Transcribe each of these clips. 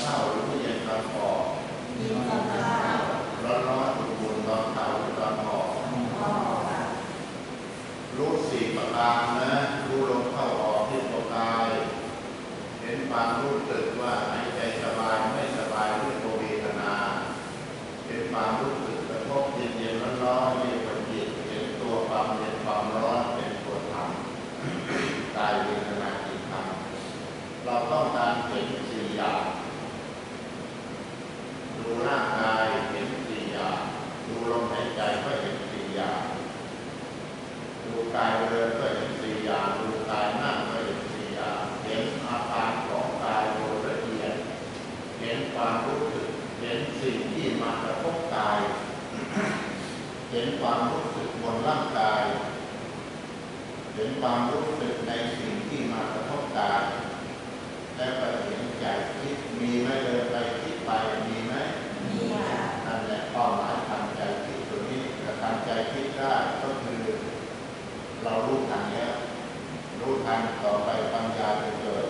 เข้าหรือตู้เย็นตอนออกยินตอนเข้าร้อนร้อนอุ่นอุ่นตอนเข้าหรือตอนออกออกค่ะรู้สี่ประการนะ รู้ลมเข้าออกที่ตัวกาย เห็นความรู้สึกว่าหายใจสบายไม่สบายด้วยตัวเวทนา เห็นความรู้สึกกระทบเย็นเย็นร้อนร้อนนี่เป็นจิตเห็นตัวความเย็นความร้อนเป็นตัวธรรมกายเวทนาจิตธรรมเราต้องการเห็นสี่อย่างดูร่างกายเห็นสี่อย่างดูลมหายใจก็เห็นสี่อย่าง ดูกายเดินก็เห็นสี่อย่าง ดูกายนั่งก็เห็นสี่อย่าง เห็นอาการของกายโดยละเอียด เห็นความรู้สึก เห็นสิ่งที่มากระทบกาย เห็นความรู้สึกบนร่างกาย เห็นความรู้สึกในสิ่งที่มากระทบกาย แล้วก็เห็นใจคิดมีไหมเดินไปคิดไปมีไหมมีค่ะนั่นแหละเป้าหมายทำใจคิดตัวนี้จะทำใจคิดได้ก็คือ เรารู้ทันแล้วรู้ทันต่อไปปัญญาจะเกิด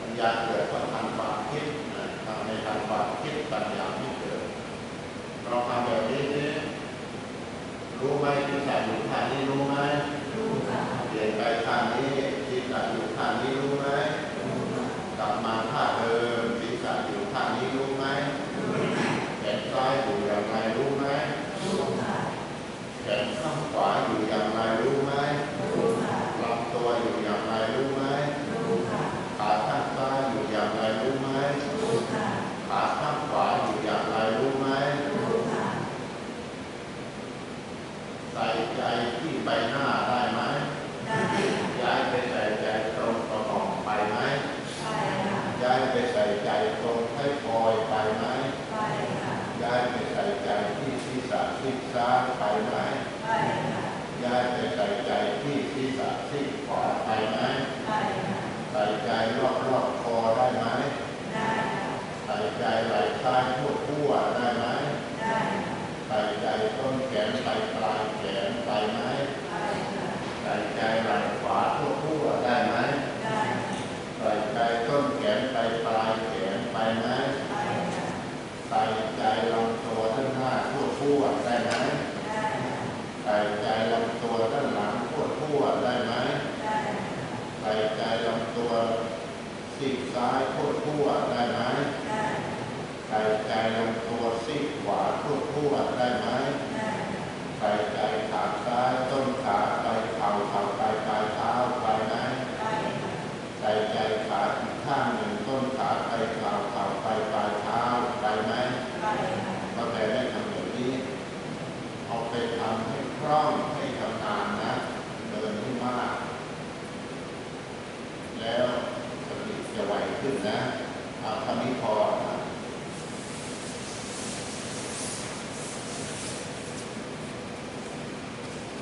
ปัญญาเกิดก็ทันความคิดนะทำในทันความคิดปัญญาที่ เกิดเราทำแบบนี้นี่รู้ไหมที่ใส่อยู่ท่านี้รู้ไหมรู้ค่ะเปลี่ยนไปท่านี้ที่ใส่อยู่ท่านี้รู้ไหมรู้ค่ะกลับมาท่าเดิมที่ใส่อยู่ท่านี้รู้ไหม รู้ค่ะ แขนซ้ายอยู่อย่างไรรู้ไหม รู้ค่ะ แขนข้างขวาอยู่อย่างไรรู้ไหม รู้ค่ะ ลำตัวอยู่อย่างไรรู้ไหม รู้ค่ะ ขาข้างซ้ายอยู่อย่างไรรู้ไหม รู้ค่ะ ขาข้างขวาอยู่อย่างไรรู้ไหม รู้ค่ะ ใส่ใจที่ใบหน้าได้ไหม ได้ค่ะ ย้ายไปใส่ใจตรงกระหม่อมไปไหม ไปค่ะ ย้ายไปใส่ใจตรงให้คอยไปไหม ไปค่ะ ย้ายไปใส่ใจที่ศีรษะซีกซ้ายไปไหม ไปค่ะ ย้ายไปใส่ใจที่ศีรษะซีกขวาไปไหม ไปค่ะ ใส่ใจรอบรอบๆคอได้ไหม ได้ค่ะ ใส่ใจไหล่ซ้ายทั่วทั่วๆได้ไหมได้ค่ะใส่ใจต้นแขนไปปลายแขนไปไหมไปค่ะใส่ใจไหล่ขวาทั่วทั่วๆได้ไหมได้ค่ะใส่ใจต้นแขนไปปลายแขนไปไหมไปค่ะใส่ใจลำตัวทั้งห้าทั่วทั่วๆได้ไหมได้ค่ะใส่ใจลำตัวด้านหลังทั่วทั่วๆได้ไหมได้ค่ะใส่ใจลำตัวซีกซ้ายทั่วทั่วๆได้ไหมได้ ใส่ใจลำตัวซีกขวาทั่วทั่วๆได้ไหมได้ใส่ใจขาซ้ายต้นขาไปเข่าเข่าไปปลายเท้าไปไหมไปค่ะใส่ใจขาอีกข้างหนึ่งต้นขาไปเข่าเข่าไปปลายเท้าไปไหมไปค่ะก็แต่ได้ทำแบบนี้เอาไปทำให้คล่องให้ชำ